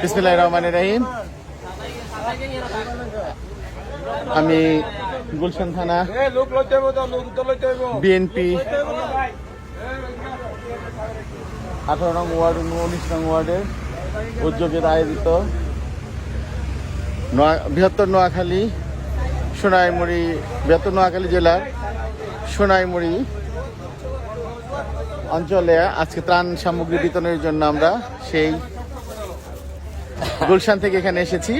বিসমিল্লাহির রহমানির রহিম। আমি গুলশান থানা বিএনপি আঠারো নং ওয়ার্ড উনিশ নং ওয়ার্ডের উদ্যোগের আয়োজিত বৃহত্তর নোয়াখালী সোনাইমুড়ি, বৃহত্তর নোয়াখালী জেলার সোনাইমুড়ি অঞ্চলে আজকে ত্রাণ সামগ্রী বিতরণের জন্য আমরা সেই গুলশান থেকে এখানে এসেছি।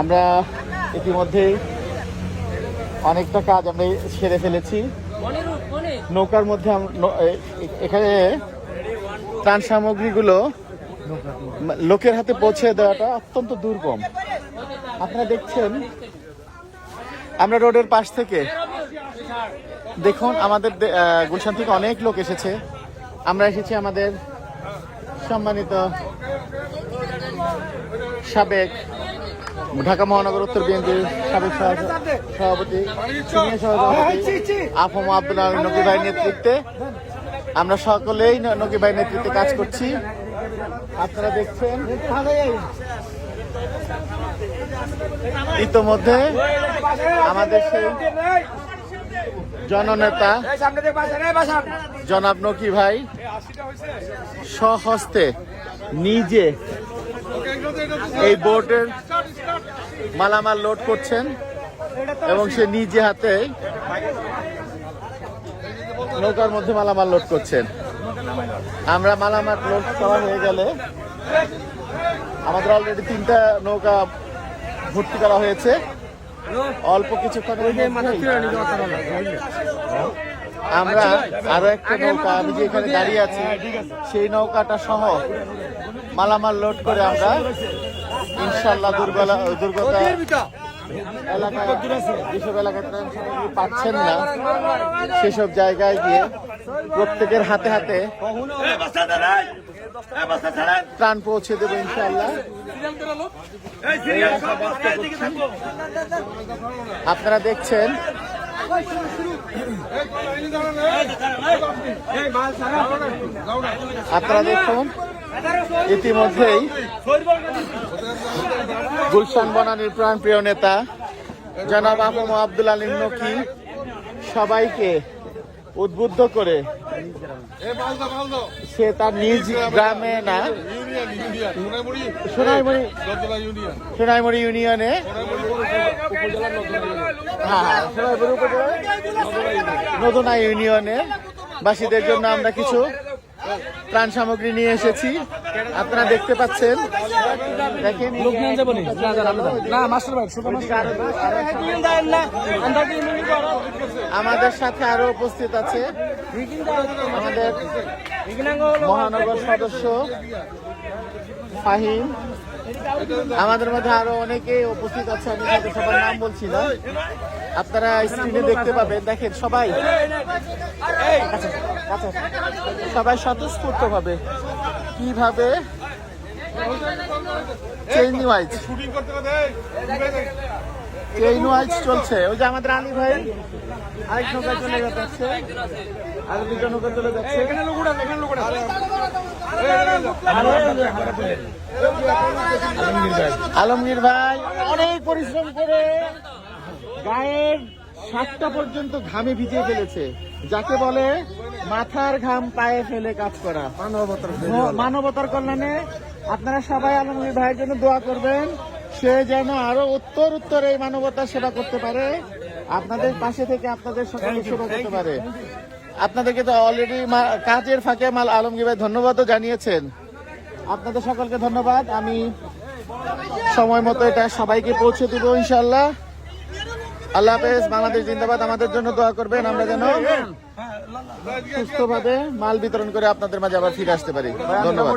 আমরা ইতিমধ্যেই অনেকটা কাজ আমরা সেরে ফেলেছি। নৌকার মধ্যে এখানে ত্রাণ সামগ্রীগুলো লোকের হাতে পৌঁছে দেওয়াটা অত্যন্ত দুর্গম। আপনারা দেখছেন, আমরা রোডের পাশ থেকে। দেখুন, আমাদের গুলশান থেকে অনেক লোক এসেছে। আমরা এসেছি আমাদের সম্মানিত সাবেক ঢাকা মহানগর উত্তর বিএনপির সাবেক সভাপতি সভাপতি আফম আব্দুল নকি ভাইয়ের নেতৃত্বে। আমরা সকলেই নকি ভাইয়ের নেতৃত্বে কাজ করছি। আপনারা দেখছেন ইতোমধ্যে আমাদের সেই জননেতা জনাব নকি ভাই স্বহস্তে নিজে এই বোটের মালামাল লোড করছেন এবং সে নিজে হাতে নৌকার মধ্যে মালামাল লোড করছেন। আমরা মালামাল লোড করা হয়ে গেলে আমাদের অলরেডি তিনটা নৌকা ভর্তি করা হয়েছে। অল্প মধ্যেই আমরা আরও একটা নৌকা, আমি যে এখানে দাঁড়িয়ে আছি, সেই নৌকাটা সহ মালামাল লোড করে আমরা ইনশাল্লাহ দুর্গলা দুর্গতা যেসব পাচ্ছেন না, সেসব জায়গায় গিয়ে প্রত্যেকের হাতে হাতে ত্রাণ পৌঁছে দেবো ইনশাল্লাহ আপনারা দেখছেন আপনারা দেখুন ইতিমধ্যেই গুলশান বনানীর প্রাণপ্রিয় নেতা জনাব আহম আব্দুল আলিম নকি সবাইকে উদ্বুদ্ধ করে সে তার নিজ গ্রামে না, সোনাইমুড়ি ইউনিয়ন হ্যাঁ নতুনা ইউনিয়নে বাসীদের জন্য আমরা কিছু ত্রাণ সামগ্রী নিয়ে এসেছি। আপনারা দেখতে পাচ্ছেন। দেখেন। আমাদের সাথে আরও উপস্থিত আছে আমাদের মহানগর সদস্য ফাহিম। আমাদের মধ্যে আরও অনেকে উপস্থিত আছে আমি তাদের সবার নাম বলছি না। আপনারা স্ক্রিনে দেখতে পাবেন দেখেন সবাই। আচ্ছা, আচ্ছা। সবাই স্বতঃস্ফূর্ত ভাবে কীভাবে চেইন চেইন ওয়াইজ চলছে। ওই যে আমাদের আলী ভাই আরেক নৌকা চলে যাচ্ছে। আর দুটো নৌকা চলে যাচ্ছে। এখানে লোক উড়ান এখানে লোক উড়ান আলমগীর ভাই অনেক পরিশ্রম করে গায়ের সাতটা পর্যন্ত ঘামে ভিজিয়ে ফেলেছে। যাকে বলে মাথার ঘাম পায়ে ফেলে কাজ করা। মানবতার মানবতার কল্যাণে আপনারা সবাই আলমগীর ভাইয়ের জন্য দোয়া করবেন। সে যেন আরও উত্তর উত্তর এই মানবতার সেবা করতে পারে। আপনাদের পাশে থেকে আপনাদের সকলের সেবা করতে পারে আপনাদেরকে তো অলরেডি কাজের ফাঁকে মাল আলমগীর ভাই ধন্যবাদও জানিয়েছেন। আপনাদের সকলকে ধন্যবাদ। আমি সময় মতো এটা সবাইকে পৌঁছে দিব ইনশাল্লাহ আল্লাহ হাফেজ বাংলাদেশ জিন্দাবাদ। আমাদের জন্য দোয়া করবেন। আমরা যেন সুস্থভাবে মাল বিতরণ করে আপনাদের মাঝে আবার ফিরে আসতে পারি। ধন্যবাদ।